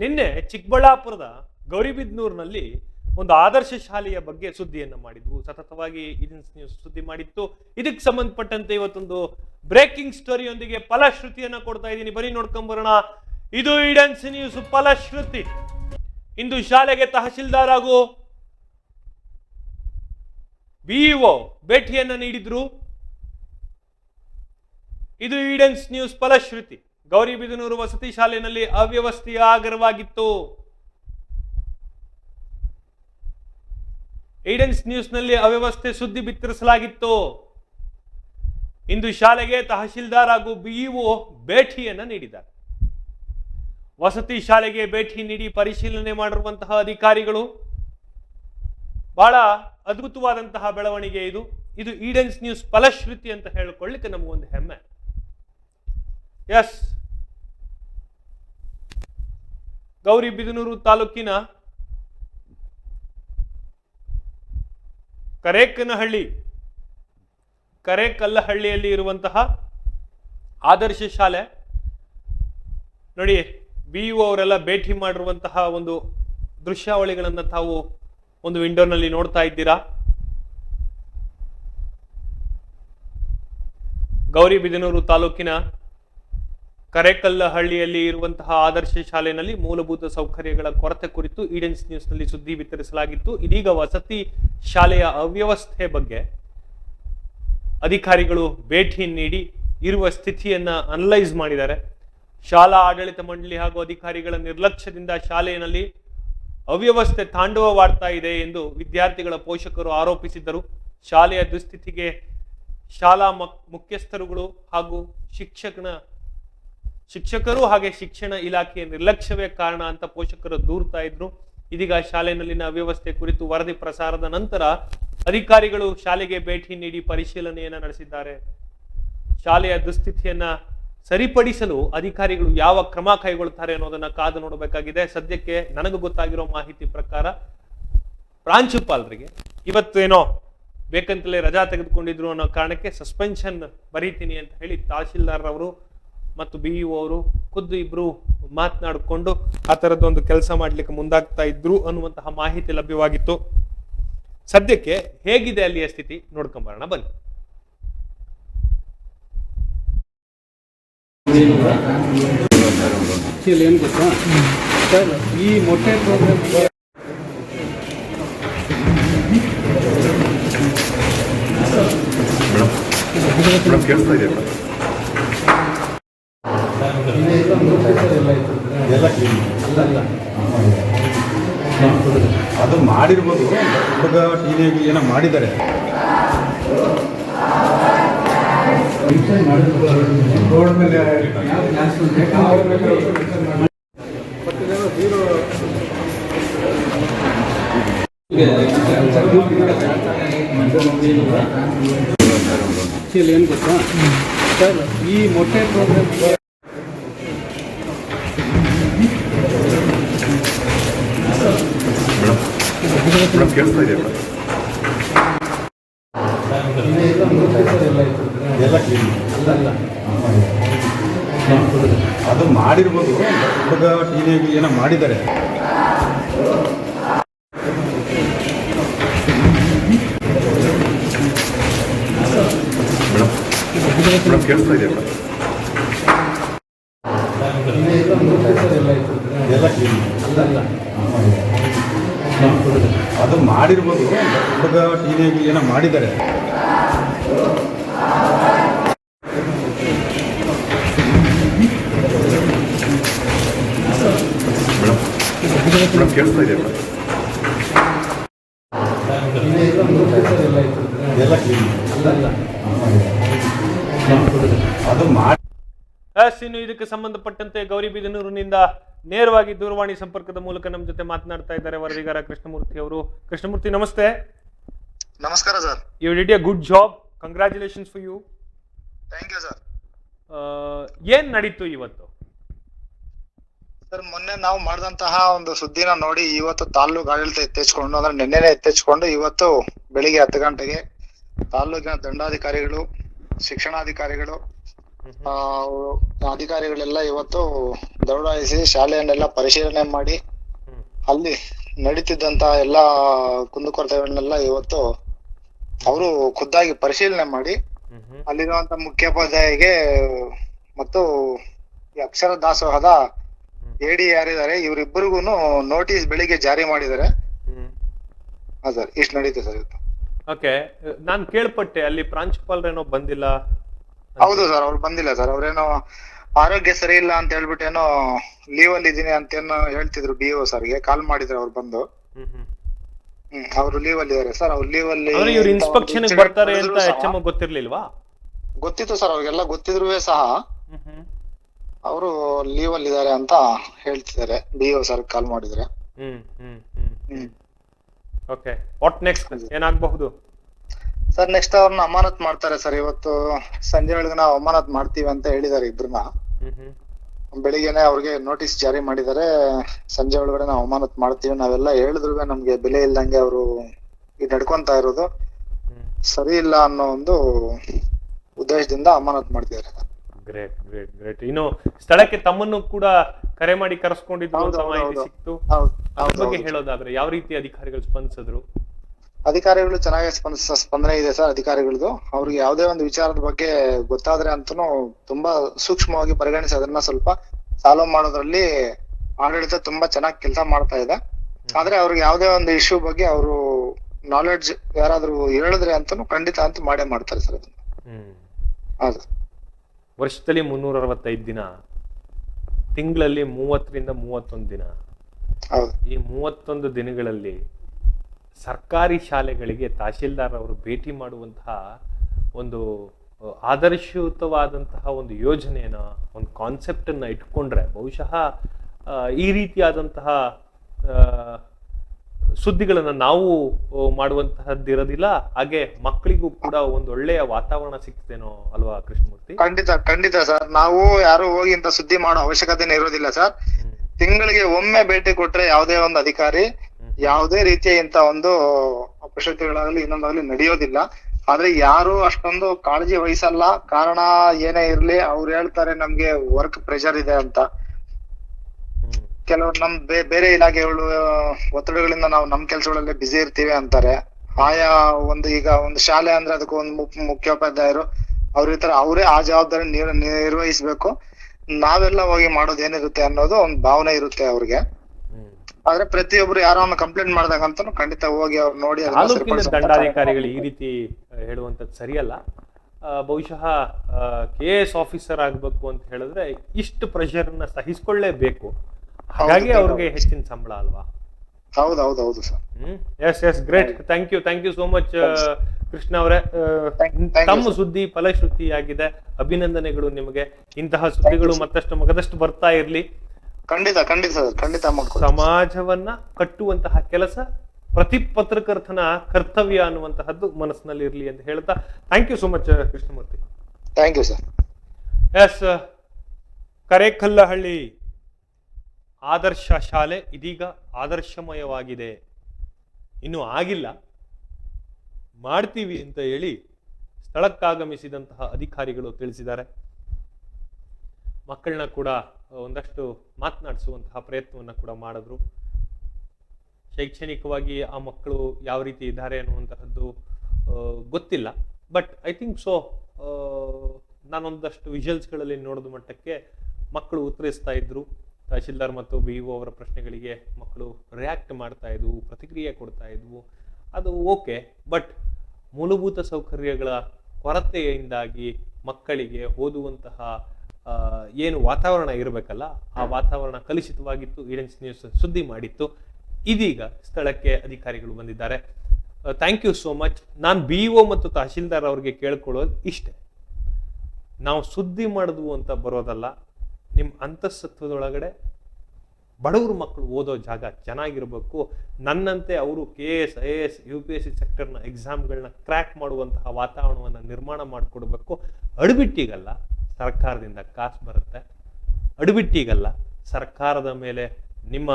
ನಿನ್ನೆ ಚಿಕ್ಕಬಳ್ಳಾಪುರದ ಗೌರಿಬಿದ್ನೂರಿನಲ್ಲಿ ಒಂದು ಆದರ್ಶ ಶಾಲೆಯ ಬಗ್ಗೆ ಸುದ್ದಿಯನ್ನು ಮಾಡಿದ್ವು. ಸತತವಾಗಿ ನ್ಯೂಸ್ ಸುದ್ದಿ ಮಾಡಿತ್ತು. ಇದಕ್ಕೆ ಸಂಬಂಧಪಟ್ಟಂತೆ ಇವತ್ತೊಂದು ಬ್ರೇಕಿಂಗ್ ಸ್ಟೋರಿಯೊಂದಿಗೆ ಫಲಶ್ರುತಿಯನ್ನು ಕೊಡ್ತಾ ಇದ್ದೀನಿ. ಬನ್ನಿ ನೋಡ್ಕೊಂಬರೋಣ ಇದು ಈಡನ್ಸ್ ನ್ಯೂಸ್ ಫಲಶ್ರುತಿ ಇಂದು ಶಾಲೆಗೆ ತಹಶೀಲ್ದಾರ್ ಹಾಗೂ ಬಿಇಒ ಭೇಟಿಯನ್ನು ನೀಡಿದ್ರು. ಇದು ಈಡನ್ಸ್ ನ್ಯೂಸ್ ಫಲಶ್ರುತಿ ಗೌರಿಬಿದನೂರು ವಸತಿ ಶಾಲೆಯಲ್ಲಿ ಅವ್ಯವಸ್ಥೆಯ ಆಗರವಾಗಿತ್ತು ಈಡನ್ಸ್ ನ್ಯೂಸ್ನಲ್ಲಿ ಅವ್ಯವಸ್ಥೆ ಸುದ್ದಿ ಬಿತ್ತರಿಸಲಾಗಿತ್ತು. ಇಂದು ಶಾಲೆಗೆ ತಹಶೀಲ್ದಾರ್ ಹಾಗೂ ಬಿಇಒ ಭೇಟಿಯನ್ನು ನೀಡಿದ್ದಾರೆ. ವಸತಿ ಶಾಲೆಗೆ ಭೇಟಿ ನೀಡಿ ಪರಿಶೀಲನೆ ಮಾಡಿರುವಂತಹ ಅಧಿಕಾರಿಗಳು, ಬಹಳ ಅದ್ಭುತವಾದಂತಹ ಬೆಳವಣಿಗೆ ಇದು. ಇದು ಈಡೆನ್ಸ್ ನ್ಯೂಸ್ ಫಲಶ್ರುತಿ ಅಂತ ಹೇಳಿಕೊಳ್ಳಿಕ್ಕೆ ನಮಗೊಂದು ಹೆಮ್ಮೆ. ಎಸ್ ಗೌರಿಬಿದನೂರು ತಾಲೂಕಿನ ಕರೇಕನಹಳ್ಳಿ, ಕರೇಕಲ್ಲಹಳ್ಳಿಯಲ್ಲಿ ಇರುವಂತಹ ಆದರ್ಶ ಶಾಲೆ. ನೋಡಿ ಬಿ ಅವರೆಲ್ಲ ಭೇಟಿ ಮಾಡಿರುವಂತಹ ಒಂದು ದೃಶ್ಯಾವಳಿಗಳನ್ನು ತಾವು ಒಂದು ವಿಂಡೋನಲ್ಲಿ ನೋಡ್ತಾ ಇದ್ದೀರಾ? ಗೌರಿಬಿದನೂರು ತಾಲೂಕಿನ ಕರೇಕಲ್ಲಹಳ್ಳಿಯಲ್ಲಿ ಇರುವಂತಹ ಆದರ್ಶ ಶಾಲೆಯಲ್ಲಿ ಮೂಲಭೂತ ಸೌಕರ್ಯಗಳ ಕೊರತೆ ಕುರಿತು ಈಡನ್ಸ್ ನ್ಯೂಸ್ನಲ್ಲಿ ಸುದ್ದಿ ವಿತರಿಸಲಾಗಿತ್ತು. ಇದೀಗ ವಸತಿ ಶಾಲೆಯ ಅವ್ಯವಸ್ಥೆ ಬಗ್ಗೆ ಅಧಿಕಾರಿಗಳು ಭೇಟಿ ನೀಡಿ ಇರುವ ಸ್ಥಿತಿಯನ್ನ ಅನಲೈಸ್ ಮಾಡಿದ್ದಾರೆ. ಶಾಲಾ ಆಡಳಿತ ಮಂಡಳಿ ಹಾಗೂ ಅಧಿಕಾರಿಗಳ ನಿರ್ಲಕ್ಷ್ಯದಿಂದ ಶಾಲೆಯಲ್ಲಿ ಅವ್ಯವಸ್ಥೆ ತಾಂಡವವಾಡ್ತಾ ಇದೆ ಎಂದು ವಿದ್ಯಾರ್ಥಿಗಳ ಪೋಷಕರು ಆರೋಪಿಸಿದ್ದರು. ಶಾಲೆಯ ದುಸ್ಥಿತಿಗೆ ಶಾಲಾ ಮುಖ್ಯಸ್ಥರುಗಳು ಹಾಗೂ ಶಿಕ್ಷಕನ ಶಿಕ್ಷಕರು ಹಾಗೆ ಶಿಕ್ಷಣ ಇಲಾಖೆಯ ನಿರ್ಲಕ್ಷ್ಯವೇ ಕಾರಣ ಅಂತ ಪೋಷಕರು ದೂರ್ತಾ ಇದ್ರು. ಇದೀಗ ಶಾಲೆಯಲ್ಲಿನ ಅವ್ಯವಸ್ಥೆ ಕುರಿತು ವರದಿ ಪ್ರಸಾರದ ನಂತರ ಅಧಿಕಾರಿಗಳು ಶಾಲೆಗೆ ಭೇಟಿ ನೀಡಿ ಪರಿಶೀಲನೆಯನ್ನ ನಡೆಸಿದ್ದಾರೆ. ಶಾಲೆಯ ದುಸ್ಥಿತಿಯನ್ನ ಸರಿಪಡಿಸಲು ಅಧಿಕಾರಿಗಳು ಯಾವ ಕ್ರಮ ಕೈಗೊಳ್ತಾರೆ ಅನ್ನೋದನ್ನ ಕಾದು ನೋಡಬೇಕಾಗಿದೆ. ಸದ್ಯಕ್ಕೆ ನನಗೆ ಗೊತ್ತಾಗಿರೋ ಮಾಹಿತಿ ಪ್ರಕಾರ ಪ್ರಾಂಶುಪಾಲರಿಗೆ ಇವತ್ತೇನೋ ಬೇಕಂತಲೇ ರಜಾ ತೆಗೆದುಕೊಂಡಿದ್ರು ಅನ್ನೋ ಕಾರಣಕ್ಕೆ ಸಸ್ಪೆನ್ಷನ್ ಬರೀತೀನಿ ಅಂತ ಹೇಳಿ ತಹಶೀಲ್ದಾರ್ ಅವರು ಮತ್ತು ಬಿ ಅವರು ಖುದ್ದು ಇಬ್ರು ಮಾತನಾಡಿಕೊಂಡು ಆ ಥರದ್ದೊಂದು ಕೆಲಸ ಮಾಡ್ಲಿಕ್ಕೆ ಮುಂದಾಗ್ತಾ ಇದ್ರು ಅನ್ನುವಂತಹ ಮಾಹಿತಿ ಲಭ್ಯವಾಗಿತ್ತು. ಸದ್ಯಕ್ಕೆ ಹೇಗಿದೆ ಅಲ್ಲಿಯ ಸ್ಥಿತಿ? ನೋಡ್ಕೊಂಬರೋಣ ಬನ್ನಿ. ಆಕ್ಚುಲಿ ಏನು ಗೊತ್ತಾ? ಸರ್ ಈ ಮೊಟ್ಟೆ ಪ್ರೋಗ್ರಾಮ್ ಮೇಡಮ್ ಕೇಳಿಸ್ತಾ ಇದೆಯಾ? ಎಲ್ಲ ಅದು ಮಾಡಿರ್ಬೋದು. ಹುಡುಗ ಟೀನೇಜ್ ಏನೋ ಮಾಡಿದ್ದಾರೆ. ರೋಡ್ ಏನು ಗೊತ್ತಾ ಸರ್ ಈ ಮೊಟ್ಟೆ ಪ್ರೋಗ್ರಾಮ್ ಅದು ಮಾಡಿರ್ಬೋದು. ಹುಡುಗ ಟೀನೇಜ್ ಏನೋ ಮಾಡಿದ್ದಾರೆ. ಕೇಳ್ತಾ ಇದೆ ಎಲ್ಲ ಕ್ಲೀನ್ ಅದು ಮಾಡಿರ್ಬೋದು. ಹುಡುಗ ಟೀನೇಜ್ ಏನೋ ಮಾಡಿದ್ದಾರೆ. ಅದು ಮಾಡಿ ಇನ್ನು ಇದಕ್ಕೆ ಸಂಬಂಧಪಟ್ಟಂತೆ ಗೌರಿಬಿದನೂರಿನಿಂದ ನೇರವಾಗಿ ದೂರವಾಣಿ ಸಂಪರ್ಕದ ಮೂಲಕ ನಮ್ಮ ಜೊತೆ ಮಾತನಾಡ್ತಾ ಇದ್ದಾರೆ ವರದಿಗಾರ ಕೃಷ್ಣಮೂರ್ತಿ ಅವರು. ಕೃಷ್ಣಮೂರ್ತಿ ನಮಸ್ತೆ. ನಮಸ್ಕಾರ sir. You did a good job congratulations for you thank you sir ಏನ್ ನಡೀತು ಇವತ್ತು? ಸರ್ ಮೊನ್ನೆ ನಾವು ಮಾಡಿದಂತಹ ಒಂದು ಸುದ್ದಿನ ನೋಡಿ ಇವತ್ತು ತಾಲೂಕು ಆಡಳಿತ ಎತ್ತೆಚ್ಕೊಂಡು ಅಂದ್ರೆ ನಿನ್ನೆನೆ ಎತ್ತೆಚ್ಕೊಂಡು ಇವತ್ತು ಬೆಳಿಗ್ಗೆ ಹತ್ತು ಗಂಟೆಗೆ ತಾಲೂಕಿನ ದಂಡಾಧಿಕಾರಿಗಳು ಶಿಕ್ಷಣಾಧಿಕಾರಿಗಳು ಅಧಿಕಾರಿಗಳೆಲ್ಲ ಇವತ್ತು ದೌಡಾಯಿಸಿ ಶಾಲೆಯನ್ನೆಲ್ಲ ಪರಿಶೀಲನೆ ಮಾಡಿ. ಅಲ್ಲಿ ನಡೀತಿದ್ದಂತ ಎಲ್ಲಾ ಕುಂದುಕೊರತೆಗಳನ್ನೆಲ್ಲ ಇವತ್ತು ಅವರು ಖುದ್ದಾಗಿ ಪರಿಶೀಲನೆ ಮಾಡಿ ಅಲ್ಲಿರುವಂತ ಮುಖ್ಯೋಪಾಧ್ಯಾಯಿಗೆ ಮತ್ತು ಈ ಅಕ್ಷರ ದಾಸೋಹದ ಎಡಿ ಯಾರಿದ್ದಾರೆ ಇವರಿಬ್ಬರಿಗೂ ನೋಟಿಸ್ ಬೆಳಿಗ್ಗೆ ಜಾರಿ ಮಾಡಿದ್ದಾರೆ. ಹಾ ಸರ್ ಇಷ್ಟು ನಡೀತು ಸರ್ ಇವತ್ತು. ಓಕೆ ನಾನು ಕೇಳ್ಪಟ್ಟೆ ಅಲ್ಲಿ ಪ್ರಾಂಶುಪಾಲರೇನೋ ಬಂದಿಲ್ಲ? ಹೌದು ಸರ್ ಅವ್ರು ಬಂದಿಲ್ಲ ಸರ್ ಅವ್ರೇನೋ ಆರೋಗ್ಯ ಸರಿ ಇಲ್ಲ ಅಂತ ಹೇಳ್ಬಿಟ್ಟು ಏನೋ ಲೀವ್ ಅಲ್ಲಿ ಇದೀನಿ ಅಂತ ಏನೋ ಹೇಳ್ತಿದ್ರು ಬಿ ಒ ಸರ್ಗೆ ಕಾಲ್ ಮಾಡಿದ್ರು ಅವ್ರು ಬಂದು. ಹ್ಮ್ ಅವ್ರು ಲೀವ್ ಅಲ್ಲಿ ಇದಾರೆ ಸರ್ ಅವ್ರು ಲೀವ್ ಅಲ್ಲಿ ಅಂದ್ರೆ ಇವ್ರು ಇನ್ಸ್ಪೆಕ್ಷನ್ ಬರ್ತಾರೆ ಅಂತ ಎಚ್ ಎಂ ಗೊತ್ತಿರ್ಲಿಲ್ವಾ? ಗೊತ್ತಿತ್ತು ಸರ್ ಅವ್ರಿಗೆಲ್ಲ ಗೊತ್ತಿದ್ರು ಸಹ. ಅವರು ಲೀವ್ ಅಲ್ಲಿ ಇದಾರೆ ಅಂತ ಹೇಳ್ತಿದ್ದಾರೆ ಡಿ ಒ ಸರ್ ಕಾಲ್ ಮಾಡಿದ್ರೆ. Hmm hmm hmm. Okay what next ಏನಾಗಬಹುದು? ಸರ್ ನೆಕ್ಸ್ಟ್ ಅವ್ರನ್ನ ಅಮಾನತ್ ಮಾಡ್ತಾರೆ ಸರ್ ಇವತ್ತು ಸಂಜೆ ಒಳಗೆ ನಾವು ಅಮಾನತ್ ಮಾಡ್ತೀವಿ ಅಂತ ಹೇಳಿದಾರೆ ಇಬ್ರನ್ನ. ಬೆಳಿಗ್ಗೆನೆ ಅವ್ರಿಗೆ ನೋಟಿಸ್ ಜಾರಿ ಮಾಡಿದ್ದಾರೆ ಸಂಜೆ ಒಳಗಡೆ ನಾವು ಅಮಾನತ್ ಮಾಡ್ತೀವಿ. ನಾವೆಲ್ಲ ಹೇಳಿದ್ರು ನಮ್ಗೆ ಬೆಲೆ ಇಲ್ದಂಗೆ ಅವರು ಇದು ನಡ್ಕೊಂತಾ ಇರೋದು. ಸರಿ ಇಲ್ಲ ಅನ್ನೋ ಒಂದು ಉದ್ದೇಶದಿಂದ ಅಮಾನತ್ ಮಾಡ್ತಿದ್ದಾರೆ ಗ್ರೇಟ್ ಗ್ರೇಟ್ ಗ್ರೇಟ್ ಇನ್ನು ಸ್ಥಳಕ್ಕೆ ತಮ್ಮನ್ನು ಕೂಡ ಕರೆ ಮಾಡಿ ಕರೆಸ್ಕೊಂಡಿದ್ರು ಮಾಹಿತಿ. ಸಿಕ್ತು. ಅದ್ರ ಬಗ್ಗೆ ಹೇಳೋದಾದ್ರೆ ಯಾವ ರೀತಿ ಅಧಿಕಾರಿಗಳು ಸ್ಪಂದಿಸಿದ್ರು? ಅಧಿಕಾರಿಗಳು ಚೆನ್ನಾಗಿ ಸ್ಪಂದಿಸ ಸ್ಪಂದನೆ ಇದೆ ಸರ್ ಅಧಿಕಾರಿಗಳದು. ಅವ್ರಿಗೆ ಯಾವುದೇ ಒಂದು ವಿಚಾರದ ಬಗ್ಗೆ ಗೊತ್ತಾದ್ರೆ ಅಂತೂ ತುಂಬಾ ಸೂಕ್ಷ್ಮವಾಗಿ ಪರಿಗಣಿಸಿ ಅದನ್ನ ಸ್ವಲ್ಪ ಸಾಲ್ವ್ ಮಾಡೋದ್ರಲ್ಲಿ ಆಡಳಿತ ತುಂಬಾ ಚೆನ್ನಾಗಿ ಕೆಲಸ ಮಾಡ್ತಾ ಇದೆ. ಆದ್ರೆ ಅವ್ರಿಗೆ ಯಾವುದೇ ಒಂದು ಇಶ್ಯೂ ಬಗ್ಗೆ ಅವರು ನಾಲೆಡ್ಜ್ ಯಾರಾದ್ರೂ ಹೇಳಿದ್ರೆ ಅಂತಾನು ಖಂಡಿತ ಅಂತ ಮಾಡೇ ಮಾಡ್ತಾರೆ ಸರ್ ಅದನ್ನ. ಹೌದು. ವರ್ಷದಲ್ಲಿ ಮುನ್ನೂರ ಅರವತ್ತೈದು ದಿನ ತಿಂಗಳಲ್ಲಿ ಮೂವತ್ತರಿಂದ ಮೂವತ್ತೊಂದು ದಿನ. ಹೌದು. ಈ ಮೂವತ್ತೊಂದು ದಿನಗಳಲ್ಲಿ ಸರ್ಕಾರಿ ಶಾಲೆಗಳಿಗೆ ತಹಶೀಲ್ದಾರ್ ಅವರು ಭೇಟಿ ಮಾಡುವಂತಹ ಒಂದು ಆದರ್ಶಯುತವಾದಂತಹ ಒಂದು ಯೋಜನೆಯನ್ನ ಒಂದು ಕಾನ್ಸೆಪ್ಟನ್ನು ಅನ್ನ ಇಟ್ಕೊಂಡ್ರೆ ಬಹುಶಃ ಈ ರೀತಿಯಾದಂತಹ ಸುದ್ದಿಗಳನ್ನು ನಾವು ಮಾಡುವಂತಹದ್ದಿರೋದಿಲ್ಲ ಹಾಗೆ ಮಕ್ಕಳಿಗೂ ಕೂಡ ಒಂದು ಒಳ್ಳೆಯ ವಾತಾವರಣ ಸಿಗ್ತದೇನೋ ಅಲ್ವಾ ಕೃಷ್ಣಮೂರ್ತಿ? ಖಂಡಿತ ಖಂಡಿತ ಸರ್. ನಾವು ಯಾರು ಹೋಗಿ ಇಂತ ಸುದ್ದಿ ಮಾಡೋ ಅವಶ್ಯಕತೆನೇ ಇರೋದಿಲ್ಲ ಸರ್. ತಿಂಗಳಿಗೆ ಒಮ್ಮೆ ಭೇಟಿ ಕೊಟ್ರೆ ಯಾವುದೇ ಒಂದು ಅಧಿಕಾರಿ ಯಾವುದೇ ರೀತಿಯ ಇಂತ ಒಂದು ಅಪಶಕ್ತಿಗಳಾಗಲಿ ಇನ್ನೊಂದಾಗ್ಲಿ ನಡೆಯೋದಿಲ್ಲ. ಆದ್ರೆ ಯಾರು ಅಷ್ಟೊಂದು ಕಾಳಜಿ ವಹಿಸಲ್ಲ. ಕಾರಣ ಏನೇ ಇರ್ಲಿ, ಅವ್ರು ಹೇಳ್ತಾರೆ, ನಮ್ಗೆ ವರ್ಕ್ ಪ್ರೆಷರ್ ಇದೆ ಅಂತ. ಕೆಲವರು ನಮ್ ಬೇರೆ ಇಲಾಖೆಗಳು ಒತ್ತಡಗಳಿಂದ ನಾವು ನಮ್ ಕೆಲ್ಸಗಳಲ್ಲಿ ಬ್ಯುಸಿ ಇರ್ತೀವಿ ಅಂತಾರೆ. ಆಯಾ ಒಂದು ಈಗ ಒಂದು ಶಾಲೆ ಅಂದ್ರೆ ಅದಕ್ಕೆ ಒಂದು ಮುಖ್ಯ ಮುಖ್ಯೋಪಾಧ್ಯಾಯರು, ಅವ್ರ ಈ ಅವರೇ ಆ ಜವಾಬ್ದಾರಿ ನಿರ್- ನಿರ್ವಹಿಸ್ಬೇಕು. ನಾವೆಲ್ಲ ಹೋಗಿ ಮಾಡೋದು ಏನಿರುತ್ತೆ ಅನ್ನೋದು ಒಂದು ಭಾವನೆ ಇರುತ್ತೆ ಅವ್ರಿಗೆ. ಆದ್ರೆ ಪ್ರತಿಯೊಬ್ರು ಯಾರೋ ಒಂದು ಕಂಪ್ಲೇಂಟ್ ಮಾಡಿದಾಗ ಅಂತಾನು ಖಂಡಿತ ಹೋಗಿ ಅವ್ರು ನೋಡಿ ತಾಲೂಕಿನ ದಂಡಾಧಿಕಾರಿಗಳು ಈ ರೀತಿ ಹೇಳುವಂತದ್ದು ಸರಿಯಲ್ಲ. ಬಹುಶಃ ಕೆ ಎಸ್ ಆಫೀಸರ್ ಆಗ್ಬೇಕು ಅಂತ ಹೇಳಿದ್ರೆ ಇಷ್ಟು ಪ್ರೆಷರ್ನ ಸಹಿಸ್ಕೊಳ್ಳೇಬೇಕು. ಹಾಗಾಗಿ ಅವ್ರಿಗೆ ಹೆಚ್ಚಿನ ಸಂಬಳ ಅಲ್ವಾ? ಹೌದು ಹೌದು ಹೌದು sir. Hmm? Yes yes great thank you thank you so much Krishna ಅವರೇ. ತಮ್ಮ. ಸುದ್ದಿ ಫಲಶ್ರುತಿಯಾಗಿದೆ. ಅಭಿನಂದನೆಗಳು ನಿಮಗೆ. ಇಂತಹ ಸುದ್ದಿಗಳು ಮತ್ತಷ್ಟು ಮಗದಷ್ಟು ಬರ್ತಾ ಇರ್ಲಿ. ಖಂಡಿತ ಖಂಡಿತ ಸರ್ ಖಂಡಿತ ಸಮಾಜವನ್ನ ಕಟ್ಟುವಂತಹ ಕೆಲಸ ಪ್ರತಿ ಪತ್ರಕರ್ತನ ಕರ್ತವ್ಯ ಅನ್ನುವಂತಹದ್ದು ಮನಸ್ಸಿನಲ್ಲಿ ಇರಲಿ ಅಂತ ಹೇಳ್ತಾ thank you so much Krishnamurthy. Thank you sir yes Karekallahalli ಆದರ್ಶ ಶಾಲೆ ಇದೀಗ ಆದರ್ಶಮಯವಾಗಿದೆ. ಇನ್ನು ಆಗಿಲ್ಲ. ಮಾಡ್ತೀವಿ ಅಂತ ಹೇಳಿ ಸ್ಥಳಕ್ಕಾಗಮಿಸಿದಂತಹ ಅಧಿಕಾರಿಗಳು ತಿಳಿಸಿದ್ದಾರೆ. ಮಕ್ಕಳನ್ನ ಕೂಡ ಒಂದಷ್ಟು ಮಾತನಾಡಿಸುವಂತಹ ಪ್ರಯತ್ನವನ್ನು ಕೂಡ ಮಾಡಿದ್ರು. ಶೈಕ್ಷಣಿಕವಾಗಿ ಆ ಮಕ್ಕಳು ಯಾವ ರೀತಿ ಇದ್ದಾರೆ ಅನ್ನುವಂತಹದ್ದು ಗೊತ್ತಿಲ್ಲ. ಬಟ್ ಐ ಥಿಂಕ್ ಸೊ ನಾನೊಂದಷ್ಟು ವಿಜುವಲ್ಸ್ಗಳಲ್ಲಿ ನೋಡಿದ ಮಟ್ಟಕ್ಕೆ ಮಕ್ಕಳು ಉತ್ತರಿಸ್ತಾ ಇದ್ರು. ತಹಶೀಲ್ದಾರ್ ಮತ್ತು ಬಿ ಒ ಅವರ ಪ್ರಶ್ನೆಗಳಿಗೆ ಮಕ್ಕಳು ರಿಯಾಕ್ಟ್ ಮಾಡ್ತಾ ಇದ್ವು, ಪ್ರತಿಕ್ರಿಯೆ ಕೊಡ್ತಾ ಇದ್ವು. ಅದು ಓಕೆ ಬಟ್ ಮೂಲಭೂತ ಸೌಕರ್ಯಗಳ ಕೊರತೆಯಿಂದಾಗಿ ಮಕ್ಕಳಿಗೆ ಓದುವಂತಹ ಏನು ವಾತಾವರಣ ಇರಬೇಕಲ್ಲ ಆ ವಾತಾವರಣ ಕಲುಷಿತವಾಗಿತ್ತು ಈಡೆನ್ಸ್ ನ್ಯೂಸ್ ಸುದ್ದಿ ಮಾಡಿತ್ತು. ಇದೀಗ ಸ್ಥಳಕ್ಕೆ ಅಧಿಕಾರಿಗಳು ಬಂದಿದ್ದಾರೆ. ಥ್ಯಾಂಕ್ ಯು ಸೋ ಮಚ್ ನಾನು ಬಿ ಒ ಮತ್ತು ತಹಶೀಲ್ದಾರ್ ಅವರಿಗೆ ಕೇಳ್ಕೊಳ್ಳೋದು ಇಷ್ಟೆ. ನಾವು ಸುದ್ದಿ ಮಾಡಿದ್ವು ಅಂತ ಬರೋದಲ್ಲ ನಿಮ್ಮ ಅಂತಸ್ತತ್ವದೊಳಗಡೆ ಬಡವರು ಮಕ್ಕಳು ಓದೋ ಜಾಗ ಚೆನ್ನಾಗಿರಬೇಕು. ನನ್ನಂತೆ ಅವರು K S I S U P S C ಸೆಕ್ಟರ್ನ ಎಕ್ಸಾಮ್ಗಳನ್ನ ಕ್ರ್ಯಾಕ್ ಮಾಡುವಂತಹ ವಾತಾವರಣವನ್ನು ನಿರ್ಮಾಣ ಮಾಡಿಕೊಡ್ಬೇಕು. ಅಡ್ಬಿಟ್ಟಿಗಲ್ಲ ಸರ್ಕಾರದಿಂದ ಕಾಸು ಬರುತ್ತೆ. ಅಡುಬಿಟ್ಟಿಗಲ್ಲ, ಸರ್ಕಾರದ ಮೇಲೆ ನಿಮ್ಮ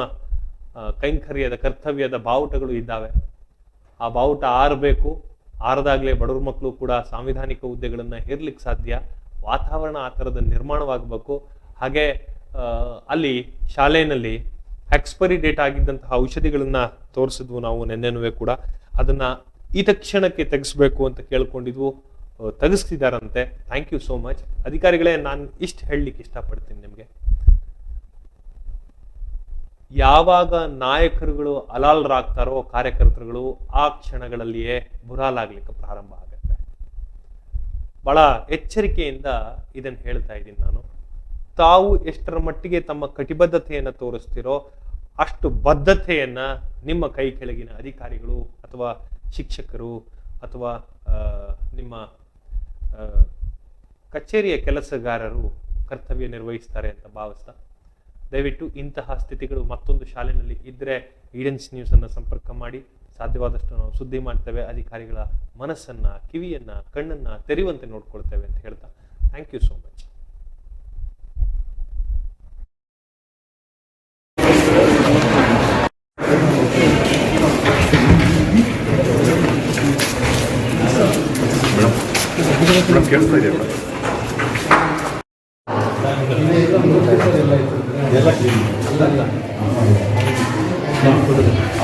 ಕೈಂಕರ್ಯದ, ಕರ್ತವ್ಯದ ಬಾವುಟಗಳು ಇದ್ದಾವೆ. ಆ ಬಾವುಟ ಆರಬೇಕು, ಆರದಾಗಲೇ ಬಡವ್ರ ಮಕ್ಕಳು ಕೂಡ ಸಾಂವಿಧಾನಿಕ ಹುದ್ದೆಗಳನ್ನು ಹೇರ್ಲಿಕ್ಕೆ ಸಾಧ್ಯ. ವಾತಾವರಣ ಆ ಥರದ ನಿರ್ಮಾಣವಾಗಬೇಕು. ಹಾಗೆ ಅಲ್ಲಿ ಶಾಲೆಯಲ್ಲಿ ಎಕ್ಸ್ಪೈರಿ ಡೇಟ್ ಆಗಿದ್ದಂತಹ ಔಷಧಿಗಳನ್ನು ತೋರಿಸಿದ್ವು ನಾವು ನೆನ್ನೆನೂ ಕೂಡ. ಅದನ್ನು ಈ ತಕ್ಷಣಕ್ಕೆ ತೆಗೆಸ್ಬೇಕು ಅಂತ ಕೇಳ್ಕೊಂಡಿದ್ವು. ಆ, ತೆಗೆಸ್ತಿದಾರಂತೆ ಥ್ಯಾಂಕ್ ಯು ಸೋ ಮಚ್ ಅಧಿಕಾರಿಗಳೇ ನಾನು ಇಷ್ಟು ಹೇಳಲಿಕ್ಕೆ ಇಷ್ಟಪಡ್ತೀನಿ ನಿಮಗೆ. ಯಾವಾಗ ನಾಯಕರುಗಳು ಅಲಾಲ್ರಾಗ್ತಾರೋ ಕಾರ್ಯಕರ್ತರುಗಳು ಆ ಕ್ಷಣಗಳಲ್ಲಿಯೇ ಬುರಾಲಾಗ್ಲಿಕ್ಕೆ ಪ್ರಾರಂಭ ಆಗುತ್ತೆ. ಬಹಳ ಎಚ್ಚರಿಕೆಯಿಂದ ಇದನ್ನು ಹೇಳ್ತಾ ಇದ್ದೀನಿ ನಾನು. ತಾವು ಎಷ್ಟರ ಮಟ್ಟಿಗೆ ತಮ್ಮ ಕಟಿಬದ್ಧತೆಯನ್ನು ತೋರಿಸ್ತಿರೋ ಅಷ್ಟು ಬದ್ಧತೆಯನ್ನ ನಿಮ್ಮ ಕೈ ಕೆಳಗಿನ ಅಧಿಕಾರಿಗಳು ಅಥವಾ ಶಿಕ್ಷಕರು ಅಥವಾ ನಿಮ್ಮ ಕಚೇರಿಯ ಕೆಲಸಗಾರರು ಕರ್ತವ್ಯ ನಿರ್ವಹಿಸ್ತಾರೆ ಅಂತ ಭಾವಿಸ್ತಾ, ದಯವಿಟ್ಟು ಇಂತಹ ಸ್ಥಿತಿಗಳು ಮತ್ತೊಂದು ಶಾಲೆಯಲ್ಲಿ ಇದ್ದರೆ ಈಡೆನ್ಸ್ ನ್ಯೂಸನ್ನು ಸಂಪರ್ಕ ಮಾಡಿ. ಸಾಧ್ಯವಾದಷ್ಟು ನಾವು ಸುದ್ದಿ ಮಾಡ್ತೇವೆ, ಅಧಿಕಾರಿಗಳ ಮನಸ್ಸನ್ನು, ಕಿವಿಯನ್ನು, ಕಣ್ಣನ್ನು ತೆರೆಯುವಂತೆ ನೋಡ್ಕೊಳ್ತೇವೆ ಅಂತ ಹೇಳ್ತಾ. Thank you so much madam ಕೇಳಿಸ್ತಾ ಇದೆಯಾ ಮೇಡಮ್ ಎಲ್ಲ ಕ್ಲೀನ್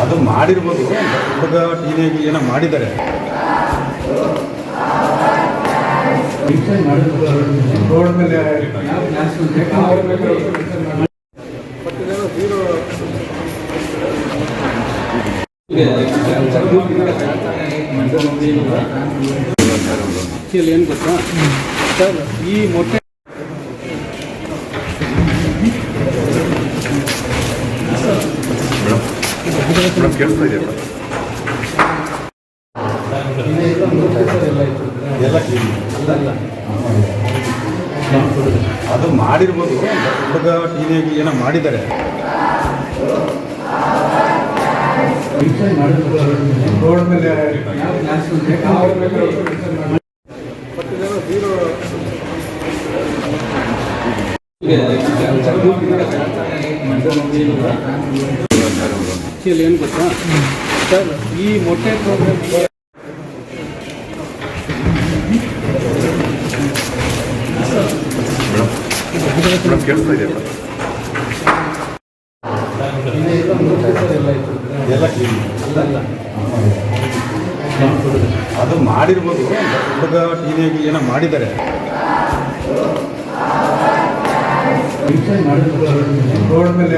ಅದು ಮಾಡಿರ್ಬೋದು. ಹುಡುಗ ಟೀನೇಜ್ ಏನೋ ಮಾಡಿದ್ದಾರೆ. ರೋಡ್ ಏನು ಗೊತ್ತಾ ಸರ್ ಈ ಮೊಟ್ಟೆ ಅದು ಮಾಡಿರ್ಬೋದು. ಹುಡುಗ ಟೀನೇಜ್ ಏನೋ ಮಾಡಿದ್ದಾರೆ. ರೋಡ್ ಮೇಲೆ ಆಕ್ಚುಲಿ ಏನು ಗೊತ್ತಾ ಸರ್ ಈ ಮೊಟ್ಟೆ ಪ್ರೋಗ್ರಾಮ್ ಅದು ಮಾಡಿರ್ಬೋದು. ಹುಡುಗ ಟೀನೇಜ್ ಏನೋ ಮಾಡಿದ್ದಾರೆ. ರೋಡ್ ಮೇಲೆ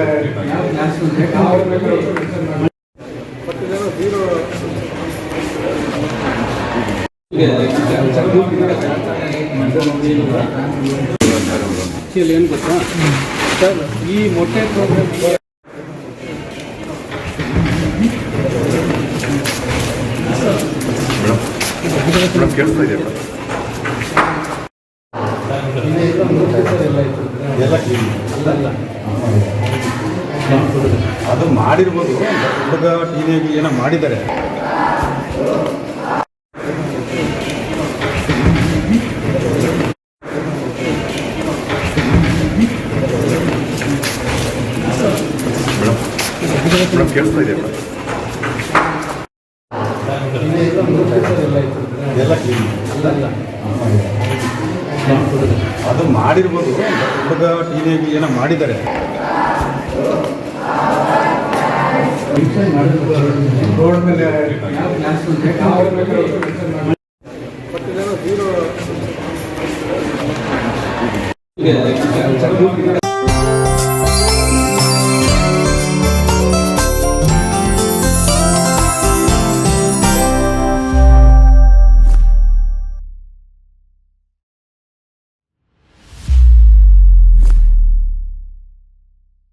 ಏನು ಗೊತ್ತಾ ಸರ್ ಈ ಮೊಟ್ಟೆ ಪ್ರೋಗ್ರಾಮ್ ಕೇಳ್ತಾ ಮೇಡಮ್ ಎಲ್ಲ ಕ್ಲೀನ್ ಅದು ಮಾಡಿರ್ಬೋದು. ಹುಡುಗ ಟೀನೇಜ್ ಏನೋ ಮಾಡಿದ್ದಾರೆ. ಅದು ಮಾಡಿರ್ಬೋದು. ಹುಡುಗ ಟೀನೇಜ್ ಏನೋ ಮಾಡಿದ್ದಾರೆ. ರೋಡ್ ಮೇಲೆ ನ್ಯಾಷನಲ್